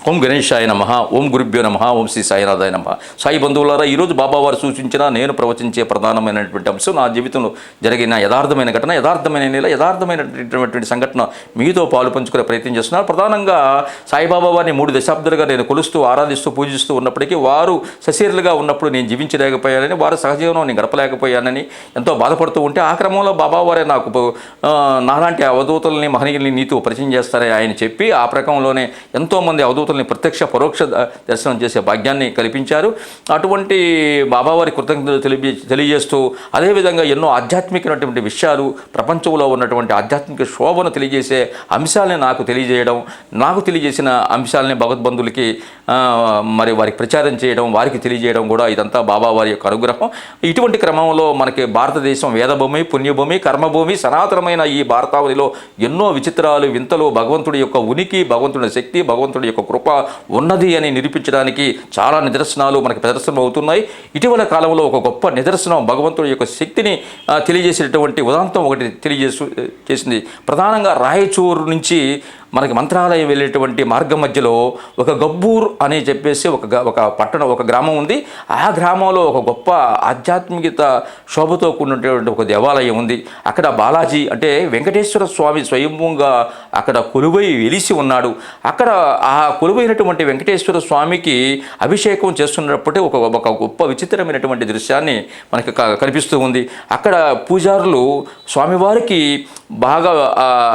ఓం గణేశాయ నమ ఓం గురుభ్యో నమ ఓం శ్రీ సాయినాథాయ నమ. సాయి బంధువులారా ఈరోజు బాబావారు సూచించిన నేను ప్రవచించే ప్రధానమైనటువంటి అంశం నా జీవితంలో జరిగిన యథార్థమైన ఘటన యథార్థమైన నెల యథార్థమైనటువంటి సంఘటన మీతో పాలు పంచుకునే ప్రయత్నం చేస్తున్నారు. ప్రధానంగా సాయిబాబా వారిని మూడు దశాబ్దాలుగా నేను కొలుస్తూ ఆరాధిస్తూ పూజిస్తూ ఉన్నప్పటికీ వారు సశీరులుగా ఉన్నప్పుడు నేను జీవించలేకపోయానని వారు సహజీవనం నేను గడపలేకపోయానని ఎంతో బాధపడుతూ ఉంటే ఆ క్రమంలో బాబా వారే నాకు ఆ, నాలాంటి అవధూతల్ని మహనీయుల్ని నీతో పరిచయం చేస్తారని ఆయన చెప్పి ఆ ప్రకంలోనే ఎంతోమంది అవధూతల్ని ప్రత్యక్ష పరోక్ష దర్శనం చేసే భాగ్యాన్ని కల్పించారు. అటువంటి బాబావారి కృతజ్ఞతలు తెలియ తెలియజేస్తూ అదేవిధంగా ఎన్నో ఆధ్యాత్మికమైనటువంటి విషయాలు ప్రపంచంలో ఉన్నటువంటి ఆధ్యాత్మిక శోభను తెలియజేసే అంశాలని నాకు తెలియజేయడం నాకు తెలియజేసిన అంశాలని భగవద్బంధులకి మరి వారికి ప్రచారం చేయడం వారికి తెలియజేయడం కూడా ఇదంతా బాబావారి యొక్క అనుగ్రహం. ఇటువంటి క్రమంలో మనకి భారతదేశం వేదభూమి పుణ్యభూమి కర్మభూమి సనాతనమైన ఈ భారతావనిలో ఎన్నో విచిత్రాలు వింతలు భగవంతుడి యొక్క ఉనికి భగవంతుడి శక్తి భగవంతుడి యొక్క కృప ఉన్నది అని నిరూపించడానికి చాలా నిదర్శనాలు మనకి ప్రదర్శనం అవుతున్నాయి ఇటీవల కాలంలో ఒక గొప్ప నిదర్శనం భగవంతుడి యొక్క శక్తిని తెలియజేసేటటువంటి ఉదాంతం ఒకటి తెలియజేసు చేసింది. ప్రధానంగా రాయచూరు నుంచి మనకి మంత్రాలయం వెళ్ళేటువంటి మార్గం మధ్యలో ఒక గబ్బూర్ అని చెప్పేసి ఒక ఒక పట్టణం ఒక గ్రామం ఉంది. ఆ గ్రామంలో ఒక గొప్ప ఆధ్యాత్మికత శోభతో కూడినటువంటి ఒక దేవాలయం ఉంది. అక్కడ బాలాజీ అంటే వెంకటేశ్వర స్వామి స్వయంభూగా అక్కడ కొలువై వెలిసి ఉన్నాడు. అక్కడ ఆ కొలువైనటువంటి వెంకటేశ్వర స్వామికి అభిషేకం చేస్తున్నప్పుడే ఒక ఒక గొప్ప విచిత్రమైనటువంటి దృశ్యాన్ని మనకి కనిపిస్తూ ఉంది. అక్కడ పూజారులు స్వామివారికి బాగా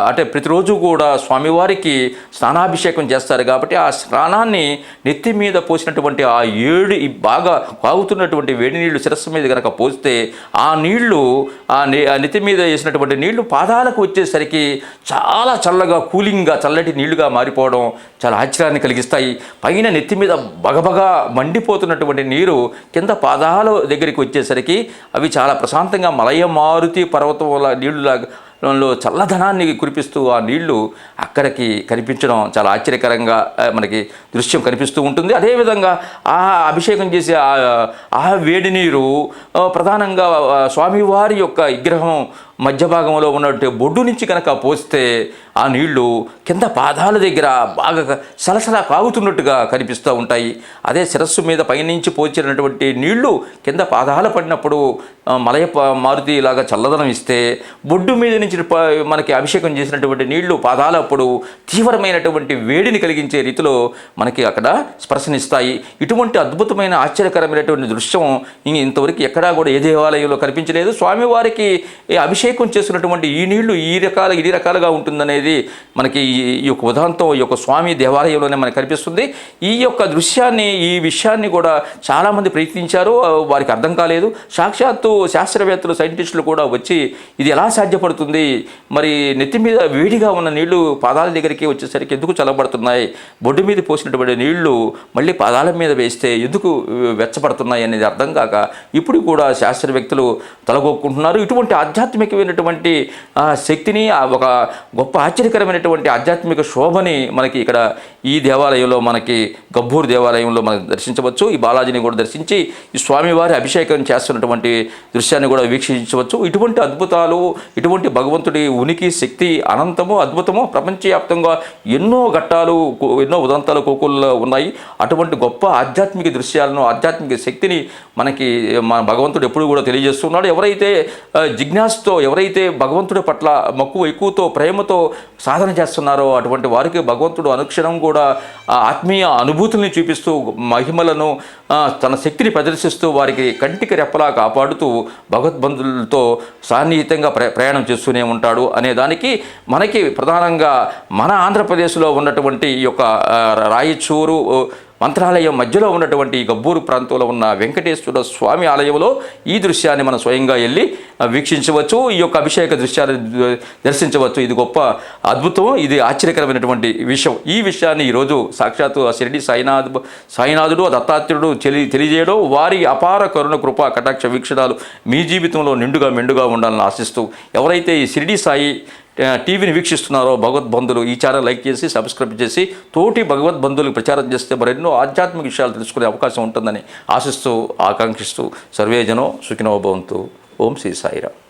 అంటే ప్రతిరోజు కూడా స్వామివారి స్వామివారికి స్నానాభిషేకం చేస్తారు కాబట్టి ఆ స్నానాన్ని నెత్తి మీద పోసినటువంటి ఆ ఏడు బాగా కాగుతున్నటువంటి వేడి నీళ్ళు శిరస్సు మీద కనుక పోస్తే ఆ నీళ్ళు ఆ నెత్తి మీద వేసినటువంటి నీళ్ళు పాదాలకు వచ్చేసరికి చాలా చల్లగా కూలింగ్గా చల్లటి నీళ్ళుగా మారిపోవడం చాలా ఆశ్చర్యాన్ని కలిగిస్తాయి. పైన నెత్తి మీద బగబగా మండిపోతున్నటువంటి నీరు కింద పాదాల దగ్గరికి వచ్చేసరికి అవి చాలా ప్రశాంతంగా మలయ మారుతి పర్వతం నీళ్ళులాగా లో చల్లదనాన్ని కురిపిస్తూ ఆ నీళ్ళు అక్కడికి కనిపించడం చాలా ఆశ్చర్యకరంగా మనకి దృశ్యం కనిపిస్తూ ఉంటుంది. అదేవిధంగా ఆ అభిషేకం చేసే ఆ- వేడి నీరు ప్రధానంగా స్వామివారి యొక్క విగ్రహం మధ్య భాగంలో ఉన్నట్టు బొడ్డు నుంచి కనుక పోస్తే ఆ నీళ్ళు కింద పాదాల దగ్గర బాగా సలసల కాగుతున్నట్టుగా కనిపిస్తూ ఉంటాయి. అదే శిరస్సు మీద పైనుంచి పోచినటువంటి నీళ్ళు కింద పాదాలు పడినప్పుడు మలయ మారుతి లాగా చల్లదనం ఇస్తే బొడ్డు మీద నుంచి మనకి అభిషేకం చేసినటువంటి నీళ్ళు పాదాలప్పుడు తీవ్రమైనటువంటి వేడిని కలిగించే రీతిలో మనకి అక్కడ స్పర్శనిస్తాయి. ఇటువంటి అద్భుతమైన ఆశ్చర్యకరమైనటువంటి దృశ్యం ఇంతవరకు ఎక్కడా కూడా ఏ దేవాలయంలో కనిపించలేదు. స్వామివారికి అభిషేకం అభిషేకం చేసినటువంటి ఈ నీళ్ళు ఈ రకాల ఇన్ని రకాలుగా ఉంటుందనేది మనకి ఈ యొక్క ఉదాంతం ఈ యొక్క స్వామి దేవాలయంలోనే మనకు కనిపిస్తుంది. ఈ యొక్క దృశ్యాన్ని ఈ విషయాన్ని కూడా చాలామంది ప్రయత్నించారు వారికి అర్థం కాలేదు. సాక్షాత్తు శాస్త్రవేత్తలు సైంటిస్టులు కూడా వచ్చి ఇది ఎలా సాధ్యపడుతుంది? మరి నెత్తి మీద వేడిగా ఉన్న నీళ్ళు పాదాల దగ్గరికి వచ్చేసరికి ఎందుకు చల్లబడుతున్నాయి? బొడ్డు మీద పోసినటువంటి నీళ్ళు మళ్ళీ పాదాల మీద వేస్తే ఎందుకు వెచ్చబడుతున్నాయి అనేది అర్థం కాక ఇప్పుడు కూడా శాస్త్రవేత్తలు తలగొక్కుంటున్నారు. ఇటువంటి ఆధ్యాత్మిక ఆ, శక్తిని ఆ ఒక గొప్ప ఆశ్చర్యకరమైనటువంటి ఆధ్యాత్మిక శోభని మనకి ఇక్కడ ఈ దేవాలయంలో మనకి గబ్బూర్ దేవాలయంలో మనం దర్శించవచ్చు. ఈ బాలాజీని కూడా దర్శించి ఈ స్వామివారి అభిషేకం చేస్తున్నటువంటి దృశ్యాన్ని కూడా వీక్షించవచ్చు. ఇటువంటి అద్భుతాలు ఇటువంటి భగవంతుడి ఉనికి శక్తి అనంతము అద్భుతము ప్రపంచవ్యాప్తంగా ఎన్నో ఘట్టాలు ఎన్నో ఉదంతాలు కోకుల్లో ఉన్నాయి. అటువంటి గొప్ప ఆధ్యాత్మిక దృశ్యాలను ఆధ్యాత్మిక శక్తిని మనకి మన భగవంతుడు ఎప్పుడు కూడా తెలియజేస్తున్నాడు. ఎవరైతే జిజ్ఞాసతో ఎవరైతే భగవంతుడి పట్ల మక్కువ ఎక్కువతో ప్రేమతో సాధన చేస్తున్నారో అటువంటి వారికి భగవంతుడు అనుక్షణం కూడా ఆత్మీయ అనుభూతుల్ని చూపిస్తూ మహిమలను తన శక్తిని ప్రదర్శిస్తూ వారికి కంటికి రెప్పలా కాపాడుతూ భగవద్బంధులతో సాన్నిహితంగా ప్ర ప్రయాణం చేస్తూనే ఉంటాడు అనే దానికి మనకి ప్రధానంగా మన ఆంధ్రప్రదేశ్లో ఉన్నటువంటి ఈ యొక్క రాయచూరు మంత్రాలయం మధ్యలో ఉన్నటువంటి గబ్బూరు ప్రాంతంలో ఉన్న వెంకటేశ్వర స్వామి ఆలయంలో ఈ దృశ్యాన్ని మనం స్వయంగా వెళ్ళి వీక్షించవచ్చు. ఈ యొక్క అభిషేక దృశ్యాన్ని దర్శించవచ్చు. ఇది గొప్ప అద్భుతం. ఇది ఆశ్చర్యకరమైనటువంటి విషయం. ఈ విషయాన్ని ఈరోజు సాక్షాత్తు ఆ షిరిడి సాయినాథ్ సాయినాథుడు ఆ దత్తాత్రేయుడు తెలి తెలియజేయడం వారి అపార కరుణ కృప కటాక్ష వీక్షణాలు మీ జీవితంలో నిండుగా మెండుగా ఉండాలని ఆశిస్తూ ఎవరైతే ఈ షిరిడి సాయి టీవీని వీక్షిస్తున్నారో భగవద్బంధులు ఈ ఛానల్ లైక్ చేసి సబ్స్క్రైబ్ చేసి తోటి భగవద్బంధులకు ప్రచారం చేస్తే మరెన్నో ఆధ్యాత్మిక విషయాలు తెలుసుకునే అవకాశం ఉంటుందని ఆశిస్తూ ఆకాంక్షిస్తూ సర్వేజనో సుఖినో భవంతు. ఓం శ్రీ సాయిరామ్.